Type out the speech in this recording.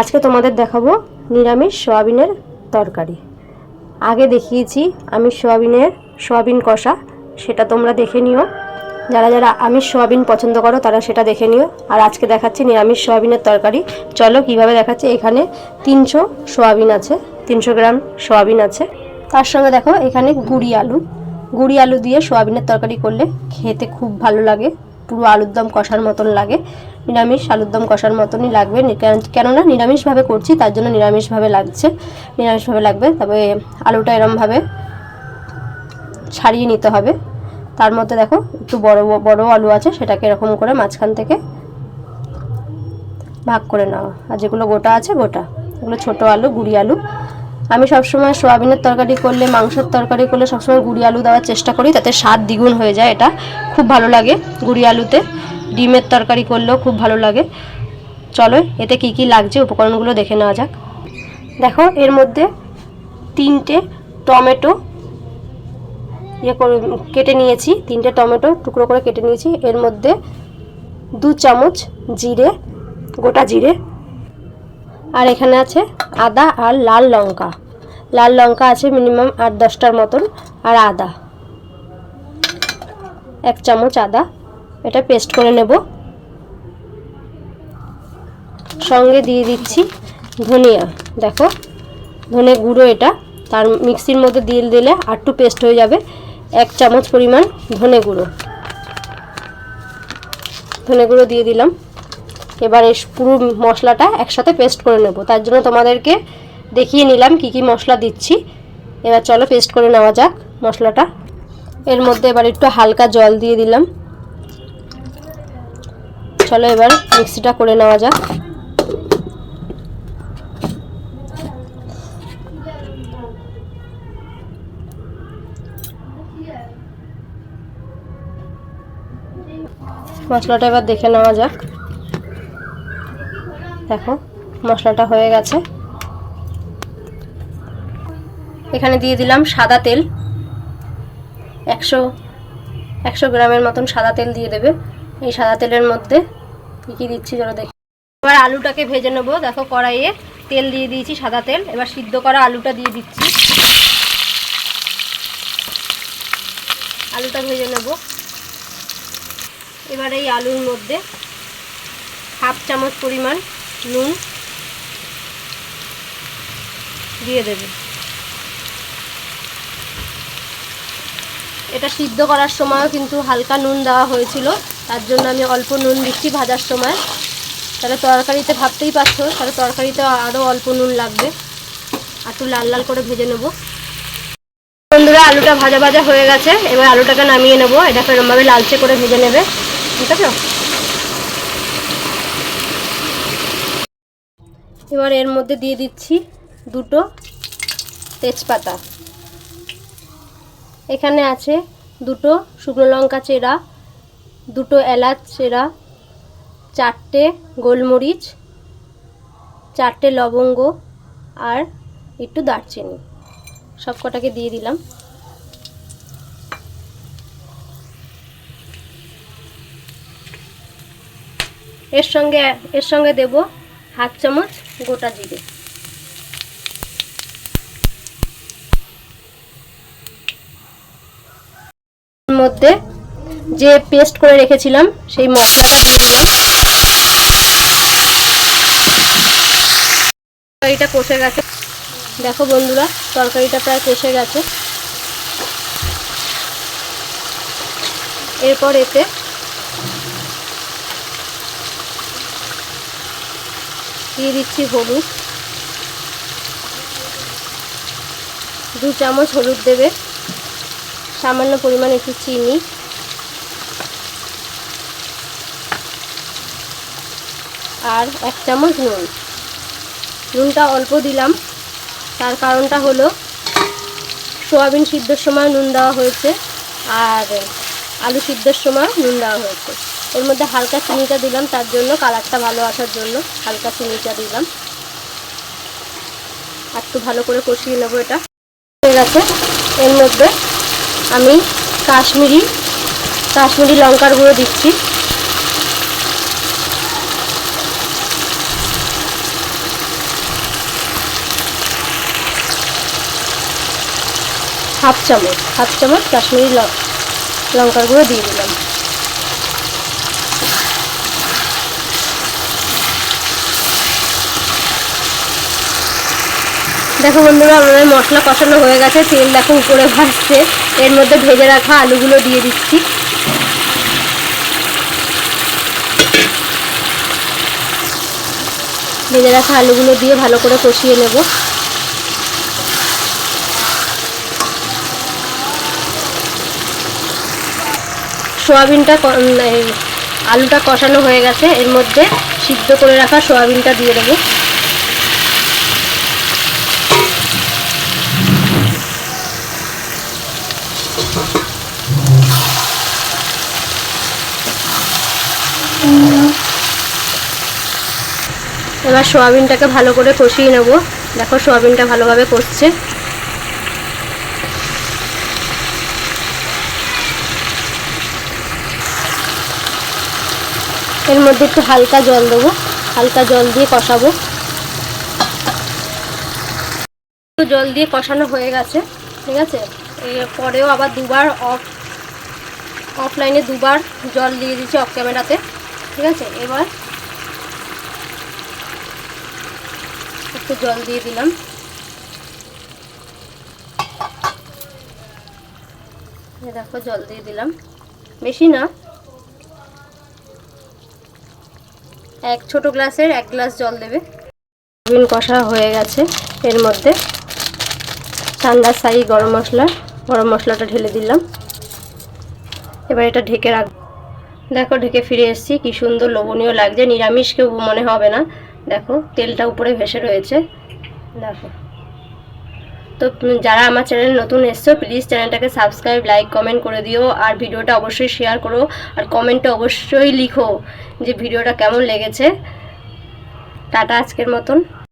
আজকে তোমাদের দেখাবো নিরামিষ সোয়াবিনের তরকারি। আগে দেখিয়েছি আমি সোয়াবিনের সোয়াবিন কষা, সেটা তোমরা দেখে নিও। যারা যারা আমিষ সোয়াবিন পছন্দ করো, তারা সেটা দেখে নিও। আর আজকে দেখাচ্ছি নিরামিষ সোয়াবিনের তরকারি। চলো কীভাবে দেখাচ্ছি, এখানে তিনশো সোয়াবিন আছে, তিনশো গ্রাম সোয়াবিন আছে। তার সঙ্গে দেখো এখানে গুড়ি আলু। গুড়ি আলু দিয়ে সোয়াবিনের তরকারি করলে খেতে খুব ভালো লাগে। পুরো আলুর দম কষার মতন লাগে। নিরামিষ আলুর দম কষার মতনই লাগবে। কেন- কেননা নিরামিষভাবে করছি, তার জন্য নিরামিষভাবে লাগছে। নিরামিষভাবে লাগবে, তবে আলুটা এরমভাবে ছাড়িয়ে নিতে হবে। তার মধ্যে দেখো, একটু বড় বড় আলু আছে, সেটাকে এরকম করে মাঝখান থেকে ভাগ করে নেওয়া আর যেগুলো গোটা আছে, গোটা। এগুলো ছোট আলু, গুড়ি আলু। আমি সবসময় সোয়াবিনের তরকারি করলে, মাংসের তরকারি করলে সবসময় গুড়ি আলু দেওয়ার চেষ্টা করি, তাতে স্বাদ দ্বিগুণ হয়ে যায়, এটা খুব ভালো লাগে গুড়ি আলুতে। ডিমের তরকারি করলেও খুব ভালো লাগে। চলো, এতে কি কি লাগছে উপকরণগুলো দেখে নেওয়া যাক। দেখো, এর মধ্যে তিনটে টমেটো ইয়ে করে, কেটে নিয়েছি, তিনটে টমেটো টুকরো করে কেটে নিয়েছি। এর মধ্যে দু চামচ জিরে, গোটা জিরে আর এখানে আছে আদা আর লাল লঙ্কা। লাল লঙ্কা আছে মিনিমাম আট দশটার মতন আর আদা। এক চামচ আদা। এটা পেস্ট করে নেব। সঙ্গে দিয়ে দিচ্ছি ধনিয়া। দেখো, ধনে গুঁড়ো এটা। তার মিক্সির মধ্যে দিয়ে দিলে আরটু পেস্ট হয়ে যাবে। এক চামচ পরিমাণ ধনে গুঁড়ো। ধনে গুঁড়ো দিয়ে দিলাম। এবার পুরো মশলাটা একসাথে পেস্ট করে নেব। তার জন্য তোমাদেরকে দেখিয়ে নিলাম কি কি মশলা দিচ্ছি। এবার চলো পেস্ট করে নেওয়া যাক মশলাটা। এর মধ্যে এবার একটু হালকা জল দিয়ে দিলাম। চলো এবার মিক্সিটা করে নেওয়া যাক। মশলাটা এবার দেখে নেওয়া যাক। দেখো, মশলাটা হয়ে গেছে। এখানে দিয়ে দিলাম সাদা তেল। একশো একশো গ্রামের মতন সাদা তেল দিয়ে দেবে। এই সাদা তেলের মধ্যে কী কী দিচ্ছি চলো দেখি। এবার আলুটাকে ভেজে নেব। দেখো কড়াইয়ে তেল দিয়ে দিয়েছি সাদা তেল। এবার সিদ্ধ করা আলুটা দিয়ে দিচ্ছি। আলুটা ভেজে নেব। এবার এই আলুর মধ্যে হাফ চামচ পরিমাণ নুন দিয়ে দেবে। এটা সিদ্ধ করার সময়ও কিন্তু হালকা নুন দেওয়া হয়েছিল, তার জন্য আমি অল্প নুন দিচ্ছি ভাজার সময়। তাহলে তরকারিতে ভাবতেই পারছ, তাহলে তরকারিতে আরও অল্প নুন লাগবে। একটু লাল লাল করে ভেজে নেব। বন্ধুরা, আলুটা ভাজা ভাজা হয়ে গেছে, এবার আলুটাকে নামিয়ে নেব। এটা এরমভাবে লালচে করে ভেজে নেবে। ঠিক আছে? এবার এর মধ্যে দিয়ে দিচ্ছি দুটো তেজপাতা। এখানে আছে দুটো শুকনো লঙ্কা চেরা, দুটো এলাচ চেরা, চারটে গোলমরিচ, চারটে লবঙ্গ আর একটু দারচিনি। সব কটাকে দিয়ে দিলাম। এর সঙ্গে এর সঙ্গে দেব হাফ চামচ গোটা জিরে। মধ্যে যে পেস্ট করে রেখেছিলাম, সেই মশলাটা তরকারিটা কষে গেছে। দেখো বন্ধুরা, তরকারিটা প্রায় কষে গেছে। এরপর এতে দিয়ে দিচ্ছি হলুদ। দু চামচ হলুদ দেবে। সামান্য পরিমাণ একটু চিনি। আর এক চামচ নুন। নুনটা অল্প দিলাম। তার কারণটা হলো সোয়াবিন সিদ্ধর সময় নুন দেওয়া হয়েছে আর আলু সিদ্ধর সময় নুন দেওয়া হয়েছে। এর মধ্যে হালকা চিনিটা দিলাম, তার জন্য কালারটা ভালো আসার জন্য হালকা চিনিটা দিলাম। একটু ভালো করে কষিয়ে নেব এটা। ঠিক আছে এর মধ্যে আমি কাশ্মীরি কাশ্মীরি লঙ্কার গুঁড়ো দিচ্ছি। হাফ চামচ হাফ চামচ কাশ্মীরি লঙ্কার গুঁড়ো দিয়ে দিলাম। দেখো বন্ধুরা, আমাদের মশলা কষানো হয়ে গেছে, তেল দেখো উপরে ভাসছে। এর মধ্যে ভেজে রাখা আলুগুলো দিয়ে দিচ্ছি। ভেজে রাখা আলুগুলো দিয়ে ভালো করে কষিয়ে নেব। সোয়াবিনটা আলুটা কষানো হয়ে গেছে, এর মধ্যে সিদ্ধ করে রাখা সোয়াবিনটা দিয়ে দেবো। এবার সোয়াবিনটাকে ভালো করে কষিয়ে নেব। দেখো সোয়াবিনটা ভালোভাবে কষছে। এর মধ্যে একটু হালকা জল দেবো। হালকা জল দিয়ে কষাবো। জল দিয়ে কষানো হয়ে গেছে, ঠিক আছে? পরেও আবার দুবার অফ অফলাইনে দুবার জল দিয়ে দিচ্ছি অফ ক্যামেরাতে ঠিক আছে? এবার একটু জল দিয়ে দিলাম। দেখো, জল দিয়ে দিলাম। বেশি না। এক ছোট গ্লাসের এক গ্লাস জল দেবে। সয়াবিন কষা হয়ে গেছে এর মধ্যে। ঠান্ডার সাই গরম মশলা। গরম মশলাটা ঢেলে দিলাম। এবার এটা ঢেকে রাখ, দেখো ঢেকে ফিরে এসেছি, কি সুন্দর লোভনীয় লাগছে, নিরামিষ কেউ মনে হবে না। দেখো, তেলটা উপরে ভেসে রয়েছে। দেখো। তো যারা আমার চ্যানেল নতুন এসছো প্লিজ চ্যানেলটাকে সাবস্ক্রাইব লাইক কমেন্ট করে দিও, আর ভিডিওটা অবশ্যই শেয়ার করো, আর কমেন্টটা অবশ্যই লিখো যে ভিডিওটা কেমন লেগেছে। টাটা আজকের মতন।